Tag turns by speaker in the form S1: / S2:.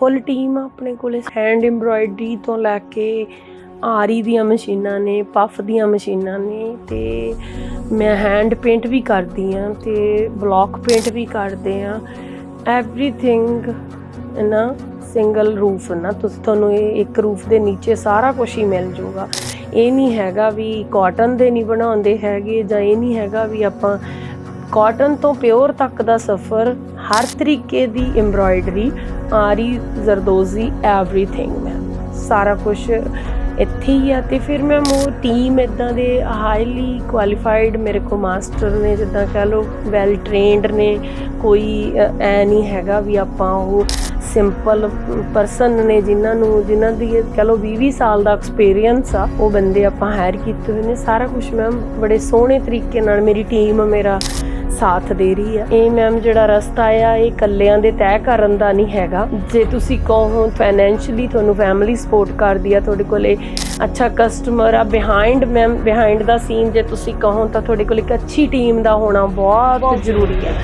S1: ਫੁੱਲ team ਆ ਆਪਣੇ ਕੋਲੇ। ਹੈਂਡ ਐਮਬ੍ਰਾਇਡਰੀ ਤੋਂ ਲੈ ਕੇ ਆਰੀ ਦੀਆਂ ਮਸ਼ੀਨਾਂ ਨੇ ਪਫ ਦੀਆਂ ਮਸ਼ੀਨਾਂ ਨੇ ਤੇ ਮੈਂ ਹੈਂਡ ਪੇਂਟ ਵੀ ਕਰਦੀ ਆ ਤੇ ਬਲੌਕ ਪੇਂਟ ਵੀ ਕਰਦੇ ਆ। ਐਵਰੀਥਿੰਗ ਨਾ ਸਿੰਗਲ ਰੂਫ ਨਾ, ਤੁਸੀਂ, ਤੁਹਾਨੂੰ ਇਹ ਇੱਕ ਰੂਫ ਦੇ ਨੀਚੇ ਸਾਰਾ ਕੁਝ ਹੀ ਮਿਲ ਜਾਊਗਾ। ਇਹ ਨਹੀਂ ਹੈਗਾ ਵੀ ਕਾਟਨ ਦੇ ਨਹੀਂ ਬਣਾਉਂਦੇ ਹੈਗੇ ਜਾਂ ਇਹ ਨਹੀਂ ਹੈਗਾ ਵੀ ਆਪਾਂ ਕਾਟਨ ਤੋਂ ਪਿਓਰ ਤੱਕ ਦਾ ਸਫ਼ਰ ਹਰ ਤਰੀਕੇ ਦੀ ਐਮਬ੍ਰਾਇਡਰੀ ਆਰੀ ਜ਼ਰਦੋਜ਼ੀ ਐਵਰੀਥਿੰਗ ਮੈਂ ਸਾਰਾ ਕੁਝ ਇੱਥੇ ਹੀ ਆ ਤੇ ਫਿਰ ਮੈਂ ਮੋਰ ਟੀਮ ਇਦਾਂ ਦੇ ਹਾਈਲੀ ਕੁਆਲੀਫਾਈਡ ਮੇਰੇ ਕੋ ਮਾਸਟਰ ਨੇ ਜਿੱਦਾਂ ਕਹ ਲਓ ਵੈਲ ਟ੍ਰੇਨਡ ਨੇ। ਕੋਈ ਅ, ਐ ਨਹੀਂ ਹੈਗਾ ਵੀ ਆਪਾਂ ਉਹ ਸਿੰਪਲ ਪਰਸਨ ਨੇ ਜਿਨ੍ਹਾਂ ਨੂੰ ਜਿਨ੍ਹਾਂ ਦੀ ਕਹ ਲਓ 20 20 ਸਾਲ ਦਾ ਐਕਸਪੀਰੀਅੰਸ ਆ ਉਹ ਬੰਦੇ ਆਪਾਂ ਹਾਇਰ ਕੀਤੇ ਹੋਏ ਨੇ। ਸਾਰਾ ਕੁਝ ਮੈਮ ਬੜੇ ਸੋਹਣੇ ਤਰੀਕੇ ਨਾਲ ਮੇਰੀ ਟੀਮ ਮੇਰਾ ਸਾਥ ਦੇ ਰਹੀ ਆ। ਇਹ ਮੈਮ ਜਿਹੜਾ ਰਸਤਾ ਆ ਇਹ ਕੱਲਿਆਂ ਦੇ ਤੈਅ ਕਰਨ ਦਾ ਨਹੀਂ ਹੈਗਾ। ਜੇ ਤੁਸੀਂ ਕਹੋ ਫਾਈਨੈਂਸ਼ੀਅਲੀ ਤੁਹਾਨੂੰ ਫੈਮਿਲੀ ਸਪੋਰਟ ਕਰਦੀ ਆ ਤੁਹਾਡੇ ਕੋਲੇ ਅੱਛਾ ਕਸਟਮਰ ਆ ਬਿਹਾਈਂਡ ਮੈਮ ਬਿਹਾਈਂਡ ਦਾ ਸੀਨ ਜੇ ਤੁਸੀਂ ਕਹੋ ਤਾਂ ਤੁਹਾਡੇ ਕੋਲ ਇੱਕ ਅੱਛੀ ਟੀਮ ਦਾ ਹੋਣਾ ਬਹੁਤ ਜ਼ਰੂਰੀ ਹੈ।